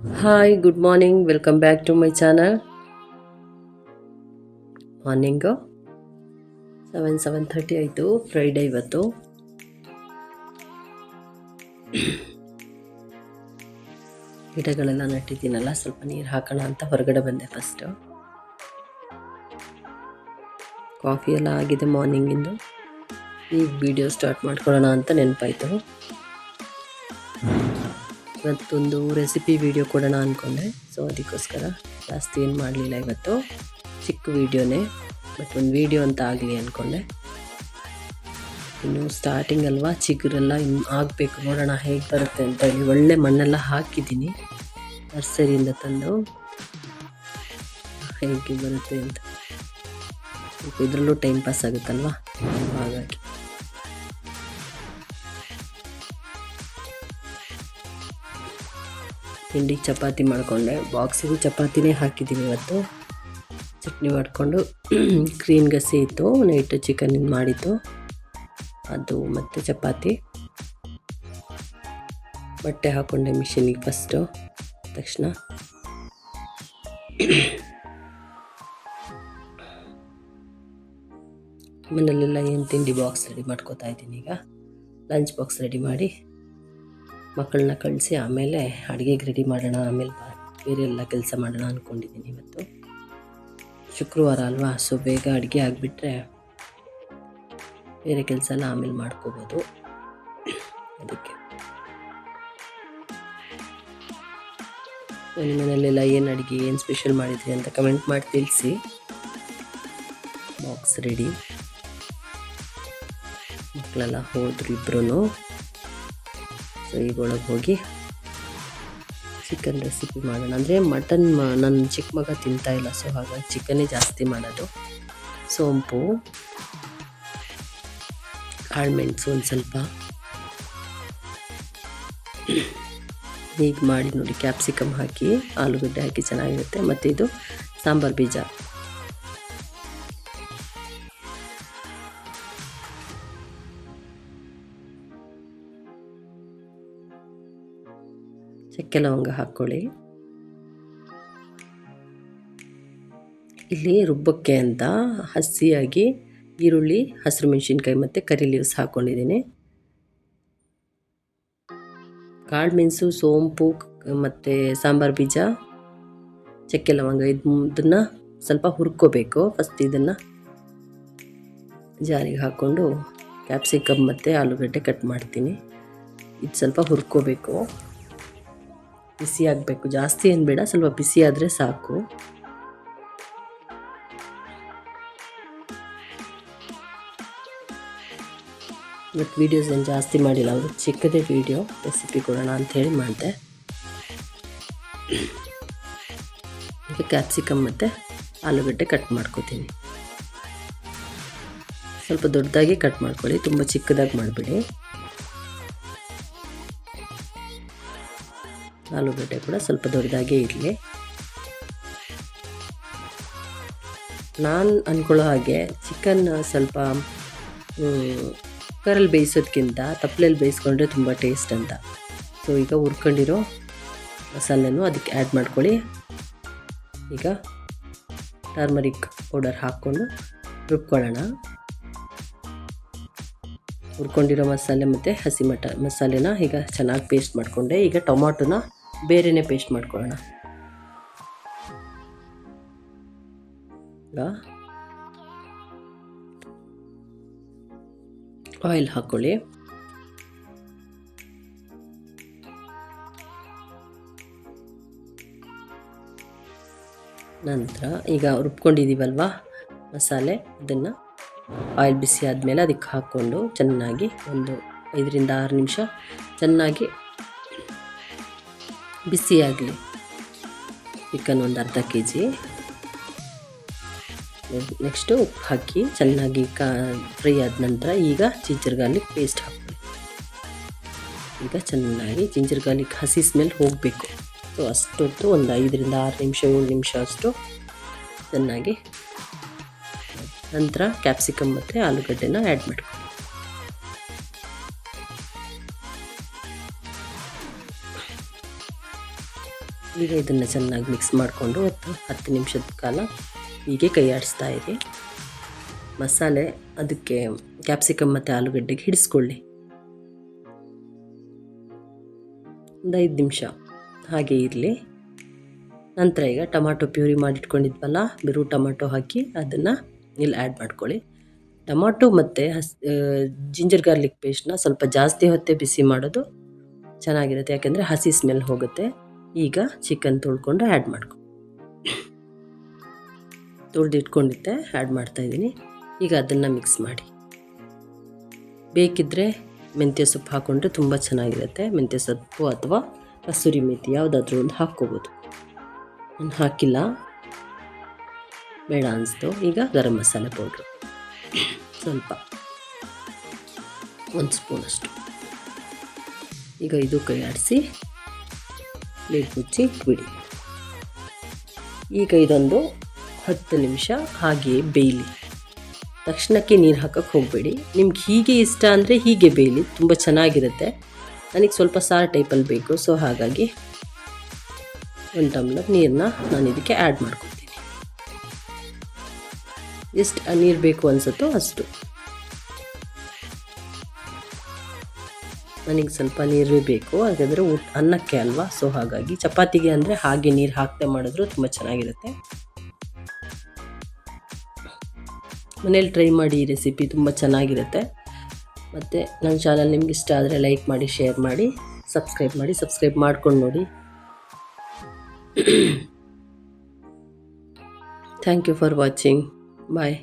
Hi good morning welcome back to my channel morning seven seven thirty ಆಯಿತು. Friday ಇವತ್ತು. ಗಿಡಗಳೆಲ್ಲ ನೆಟ್ಟಿದ್ದೀನಲ್ಲ, ಸ್ವಲ್ಪ ನೀರು ಹಾಕೋಣ ಅಂತ ಹೊರಗಡೆ ಬಂದೆ ಫಸ್ಟು ಕಾಫಿ ಎಲ್ಲ ಆಗಿದೆ ಮಾರ್ನಿಂಗಿಂದು ಈಗ ವಿಡಿಯೋ ಸ್ಟಾರ್ಟ್ ಮಾಡ್ಕೊಳ್ಳೋಣ ಅಂತ ನೆನಪಾಯಿತು. ಇವತ್ತೊಂದು ರೆಸಿಪಿ ವಿಡಿಯೋ ಕೊಡೋಣ ಅಂದ್ಕೊಂಡೆ ಸೊ ಅದಕ್ಕೋಸ್ಕರ ಜಾಸ್ತಿ ಏನು ಮಾಡಲಿಲ್ಲ ಇವತ್ತು. ಚಿಕ್ಕ ವೀಡಿಯೋನೇ ಬಟ್ ಒಂದು ವೀಡಿಯೋ ಅಂತ ಆಗಲಿ ಅಂದ್ಕೊಂಡೆ ಇನ್ನು ಸ್ಟಾರ್ಟಿಂಗ್ ಅಲ್ವಾ? ಚಿಗುರೆಲ್ಲ ಇನ್ನು ಆಗಬೇಕು. ನೋಡೋಣ ಹೇಗೆ ಬರುತ್ತೆ ಅಂತ ಹೇಳಿ ಒಳ್ಳೆ ಮಣ್ಣೆಲ್ಲ ಹಾಕಿದ್ದೀನಿ. ನರ್ಸರಿಯಿಂದ ತಂದು ಹೇಗೆ ಬರುತ್ತೆ ಅಂತ. ಇದರಲ್ಲೂ ಟೈಮ್ ಪಾಸ್ ಆಗುತ್ತಲ್ವಾ? ತಿಂಡಿ ಚಪಾತಿ ಮಾಡಿಕೊಂಡೆ. ಬಾಕ್ಸಿಗೆ ಚಪಾತಿನೇ ಹಾಕಿದ್ದೀನಿ ಇವತ್ತು. ಚಟ್ನಿ ಮಾಡಿಕೊಂಡು ಕ್ರೀಮ್ ಗಸಿ ಇತ್ತು ನೈಟ್ ಚಿಕನ್ ಮಾಡಿದ್ದು. ಅದು ಮತ್ತು ಚಪಾತಿ. ಬಟ್ಟೆ ಹಾಕ್ಕೊಂಡೆ ಮಿಷಿನಿಗೆ ಫಸ್ಟು ತಕ್ಷಣ. ಮನೆಯಲ್ಲೆಲ್ಲ ಏನು ತಿಂಡಿ ಬಾಕ್ಸ್ ರೆಡಿ ಮಾಡ್ಕೋತಾ ಇದ್ದೀನಿ ಈಗ. ಲಂಚ್ ಬಾಕ್ಸ್ ರೆಡಿ ಮಾಡಿ. ಮಕ್ಕಳನ್ನ ಕಳಿಸಿ ಆಮೇಲೆ ಅಡುಗೆಗೆ ರೆಡಿ ಮಾಡೋಣ, ಆಮೇಲೆ ಬೇರೆ ಎಲ್ಲ ಕೆಲಸ ಮಾಡೋಣ ಅಂದ್ಕೊಂಡಿದ್ದೀನಿ ಇವತ್ತು. ಶುಕ್ರವಾರ ಅಲ್ವಾ? ಸೊ ಬೇಗ ಅಡುಗೆ ಆಗಿಬಿಟ್ರೆ ಬೇರೆ ಕೆಲಸ ಎಲ್ಲ ಆಮೇಲೆ ಮಾಡ್ಕೋಬೋದು. ಅದಕ್ಕೆ. ನಿಮ್ಮ ಮನೆಯಲ್ಲೆಲ್ಲ ಏನು ಅಡುಗೆ, ಏನು ಸ್ಪೆಷಲ್ ಮಾಡಿದ್ರಿ ಅಂತ ಕಮೆಂಟ್ ಮಾಡಿ ತಿಳಿಸಿ. ಬಾಕ್ಸ್ ರೆಡಿ ಮಕ್ಕಳೆಲ್ಲ ಹೋದ್ರು ಇಬ್ಬರೂ ಸೊ ಈಗ ಒಳಗೆ ಹೋಗಿ ಚಿಕನ್ ರೆಸಿಪಿ ಮಾಡೋಣ. ಅಂದರೆ ಮಟನ್ ನನ್ನ ಚಿಕ್ಕ ಮಗ ಇಲ್ಲ, ಸೊ ಹಾಗಾಗಿ ಚಿಕನ್ನೇ ಜಾಸ್ತಿ ಮಾಡೋದು. ಸೋಂಪು ಕಾಳುಮೆಣಸು ಒಂದು ಸ್ವಲ್ಪ. ಹೀಗೆ ಮಾಡಿ ನೋಡಿ, ಕ್ಯಾಪ್ಸಿಕಮ್ ಹಾಕಿ, ಆಲೂಗಡ್ಡೆ ಹಾಕಿ ಚೆನ್ನಾಗಿರುತ್ತೆ. ಮತ್ತು ಇದು ಸಾಂಬಾರು ಬೀಜ. ಚಕ್ಕೆ ಲವಂಗ ಹಾಕ್ಕೊಳ್ಳಿ. ಇಲ್ಲಿ ರುಬ್ಬಕ್ಕೆ ಅಂತ ಹಸಿಯಾಗಿ ಈರುಳ್ಳಿ, ಹಸಿರು ಮೆಣಸಿನ್ಕಾಯಿ ಮತ್ತು ಕರಿ ಲೀವ್ಸ್ ಹಾಕ್ಕೊಂಡಿದ್ದೀನಿ. ಕಾಳು ಮೆಣಸು, ಸೋಂಪು ಮತ್ತು ಸಾಂಬಾರು ಬೀಜ ಚಕ್ಕೆ ಲವಂಗ ಇದು ಇದನ್ನು ಸ್ವಲ್ಪ ಹುರ್ಕೋಬೇಕು. ಫಸ್ಟ್ ಇದನ್ನು ಜಾರಿಗೆ ಹಾಕ್ಕೊಂಡು ಕ್ಯಾಪ್ಸಿಕಮ್ ಮತ್ತು ಆಲೂಗಡ್ಡೆ ಕಟ್ ಮಾಡ್ತೀನಿ. ಇದು ಸ್ವಲ್ಪ ಹುರ್ಕೋಬೇಕು. ಬಿಸಿ ಆಗಬೇಕು. ಜಾಸ್ತಿ ಏನು ಬೇಡ, ಸ್ವಲ್ಪ ಬಿಸಿ ಸಾಕು. ಬಟ್ ವೀಡಿಯೋಸ್ ಏನು ಜಾಸ್ತಿ ಮಾಡಿಲ್ಲ. ಅವರು ಚಿಕ್ಕದೇ ವೀಡಿಯೋ ರೆಸಿಪಿ ಕೊಡೋಣ ಅಂಥೇಳಿ ಮಾಡಿದೆ. ಈಗ ಕ್ಯಾಪ್ಸಿಕಮ್ ಮತ್ತು ಆಲೂಗಡ್ಡೆ ಕಟ್ ಮಾಡ್ಕೋತೀನಿ. ಸ್ವಲ್ಪ ದೊಡ್ಡದಾಗಿ ಕಟ್ ಮಾಡ್ಕೊಳ್ಳಿ, ತುಂಬ ಚಿಕ್ಕದಾಗಿ ಮಾಡಿಬಿಡಿ. ಆಲೂಗಡ್ಡೆ ಕೂಡ ಸ್ವಲ್ಪ ದೊಡ್ಡದಾಗೇ ಇರಲಿ. ನಾನು ಅಂದ್ಕೊಳ್ಳೋ ಹಾಗೆ ಚಿಕನ್ ಸ್ವಲ್ಪ ಕುಕ್ಕರಲ್ಲಿ ಬೇಯಿಸೋದಕ್ಕಿಂತ ತಪ್ಪಲೆಯಲ್ಲಿ ಬೇಯಿಸ್ಕೊಂಡ್ರೆ ತುಂಬ ಟೇಸ್ಟ್ ಅಂತ. ಸೊ ಈಗ ಹುರ್ಕೊಂಡಿರೋ ಮಸಾಲೆನೂ ಅದಕ್ಕೆ ಆ್ಯಡ್ ಮಾಡ್ಕೊಳ್ಳಿ. ಈಗ ಟರ್ಮರಿಕ್ ಪೌಡರ್ ಹಾಕ್ಕೊಂಡು ರುಬ್ಕೊಳ್ಳೋಣ. ಹುರ್ಕೊಂಡಿರೋ ಮಸಾಲೆ ಮತ್ತು ಹಸಿ ಮಟ, ಮಸಾಲೆನ ಈಗ ಚೆನ್ನಾಗಿ ಪೇಸ್ಟ್ ಮಾಡಿಕೊಂಡೆ. ಈಗ ಟೊಮಾಟೊನ ಬೇರೆಯೇ ಪೇಸ್ಟ್ ಮಾಡ್ಕೊಳ್ಳೋಣ. ಆಯಿಲ್ ಹಾಕ್ಕೊಳ್ಳಿ ನಂತರ ಈಗ ರುಬ್ಕೊಂಡಿದ್ದೀವಲ್ವಾ ಮಸಾಲೆ? ಅದನ್ನು ಆಯಿಲ್ ಬಿಸಿ ಆದಮೇಲೆ ಅದಕ್ಕೆ ಹಾಕ್ಕೊಂಡು ಚೆನ್ನಾಗಿ ಒಂದು ಐದರಿಂದ ಆರು ನಿಮಿಷ ಚೆನ್ನಾಗಿ ಬಿಸಿಯಾಗಲಿ. ಚಿಕನ್ ಒಂದು ಅರ್ಧ ಕೆ ಜಿ ನೆಕ್ಸ್ಟು ಉಪ್ಪು ಹಾಕಿ ಚೆನ್ನಾಗಿ ಕಾ, ಫ್ರೈ ಆದ ನಂತರ ಈಗ ಜಿಂಜರ್ ಗಾರ್ಲಿಕ್ ಪೇಸ್ಟ್ ಹಾಕಿ ಈಗ ಚೆನ್ನಾಗಿ ಜಿಂಜರ್ ಗಾರ್ಲಿಕ್ ಹಸಿ ಸ್ಮೆಲ್ ಹೋಗಬೇಕು. ಸೊ ಅಷ್ಟೊತ್ತು ಒಂದು ಐದರಿಂದ ಆರು ನಿಮಿಷ, ಏಳು ನಿಮಿಷ ಅಷ್ಟು ಚೆನ್ನಾಗಿ. ನಂತರ ಕ್ಯಾಪ್ಸಿಕಮ್ ಮತ್ತು ಆಲೂಗಡ್ಡೆನ ಆ್ಯಡ್ ಮಾಡ್ಕೊಳ್ಳಿ ಈಗ ಇದನ್ನು ಚೆನ್ನಾಗಿ ಮಿಕ್ಸ್ ಮಾಡಿಕೊಂಡು ಹತ್ತು ಹತ್ತು ನಿಮಿಷದ ಕಾಲ ಹೀಗೆ ಕೈ ಆಡಿಸ್ತಾ ಇರಿ. ಮಸಾಲೆ, ಅದಕ್ಕೆ ಕ್ಯಾಪ್ಸಿಕಮ್ ಮತ್ತು ಆಲೂಗಡ್ಡೆಗೆ ಹಿಡಿಸ್ಕೊಳ್ಳಿ. ಒಂದು ಐದು ನಿಮಿಷ ಹಾಗೆ ಇರಲಿ. ನಂತರ ಈಗ ಟೊಮಾಟೊ ಪ್ಯೂರಿ ಮಾಡಿಟ್ಕೊಂಡಿದ್ವಲ್ಲ, ಬಿರು ಟೊಮಾಟೊ ಹಾಕಿ ಅದನ್ನು ಇಲ್ಲಿ ಆ್ಯಡ್ ಮಾಡ್ಕೊಳ್ಳಿ. ಟೊಮಾಟೊ ಮತ್ತು ಹಸ್ ಜಿಂಜರ್ ಗಾರ್ಲಿಕ್ ಪೇಸ್ಟ್ನ ಸ್ವಲ್ಪ ಜಾಸ್ತಿ ಹೊತ್ತೆ ಬಿಸಿ ಮಾಡೋದು ಚೆನ್ನಾಗಿರುತ್ತೆ. ಯಾಕೆಂದರೆ ಹಸಿ ಸ್ಮೆಲ್ ಹೋಗುತ್ತೆ. ಈಗ ಚಿಕನ್ ತೊಳ್ಕೊಂಡು ಆ್ಯಡ್ ಮಾಡ್ಕೊ. ತೊಳೆದಿಟ್ಕೊಂಡಿದ್ದೆ ಆ್ಯಡ್ ಮಾಡ್ತಾಯಿದ್ದೀನಿ ಈಗ ಅದನ್ನು ಮಿಕ್ಸ್ ಮಾಡಿ. ಬೇಕಿದ್ದರೆ ಮೆಂತ್ಯ ಸೊಪ್ಪು ಹಾಕ್ಕೊಂಡ್ರೆ ತುಂಬ ಚೆನ್ನಾಗಿರುತ್ತೆ. ಮೆಂತ್ಯ ಸೊಪ್ಪು ಅಥವಾ ಕಸೂರಿ ಮೇಥಿ ಯಾವುದಾದ್ರೂ ಒಂದು ಹಾಕ್ಕೋಬೋದು. ನಾನು ಹಾಕಿಲ್ಲ. ಬೇಡ ಅನಿಸ್ತು. ಈಗ ಗರಂ ಮಸಾಲೆ ಪೌಡ್ರು ಸ್ವಲ್ಪ. ಒಂದು ಸ್ಪೂನಷ್ಟು ಈಗ ಇದು ಕೈ ಆಡಿಸಿ ಪ್ಲೇಟ್ ಮುಚ್ಚಿ ಬಿಡಿ. ಈಗ ಇದೊಂದು ಹತ್ತು ನಿಮಿಷ ಹಾಗೆಯೇ ಬೇಯಲಿ. ತಕ್ಷಣಕ್ಕೆ ನೀರು ಹಾಕಕ್ಕೆ ಹೋಗಬೇಡಿ. ನಿಮ್ಗೆ ಹೀಗೆ ಇಷ್ಟ ಅಂದರೆ ಹೀಗೆ ಬೇಯಲಿ. ತುಂಬ ಚೆನ್ನಾಗಿರುತ್ತೆ. ನನಗೆ ಸ್ವಲ್ಪ ಸಾರು ಟೈಪಲ್ಲಿ ಬೇಕು. ಸೊ ಹಾಗಾಗಿ ಒಂದು ಟಮ್ಲರ್ ನೀರನ್ನ ನಾನು ಇದಕ್ಕೆ ಆ್ಯಡ್ ಮಾಡ್ಕೊತೀನಿ. ಎಷ್ಟು ನೀರು ಬೇಕು ಅನಿಸುತ್ತೋ ಅಷ್ಟು. ನನಗೆ ಸ್ವಲ್ಪ ನೀರು ಬೇಕು. ಹಾಗಾದರೆ ಊಟ ಅನ್ನಕ್ಕೆ ಅಲ್ವಾ? ಸೊ ಹಾಗಾಗಿ ಚಪಾತಿಗೆ ಅಂದರೆ ಹಾಗೆ ನೀರು ಹಾಕದೆ ಮಾಡಿದ್ರು ತುಂಬ ಚೆನ್ನಾಗಿರುತ್ತೆ. ಮನೇಲಿ ಟ್ರೈ ಮಾಡಿ ಈ ರೆಸಿಪಿ ತುಂಬ ಚೆನ್ನಾಗಿರುತ್ತೆ. ಮತ್ತು ನನ್ನ ಚಾನಲ್ ನಿಮ್ಗೆ ಇಷ್ಟ ಆದರೆ ಲೈಕ್ ಮಾಡಿ ಶೇರ್ ಮಾಡಿ ಸಬ್ಸ್ಕ್ರೈಬ್ ಮಾಡಿ ಸಬ್ಸ್ಕ್ರೈಬ್ ಮಾಡ್ಕೊಂಡು ನೋಡಿ. Thank you for watching bye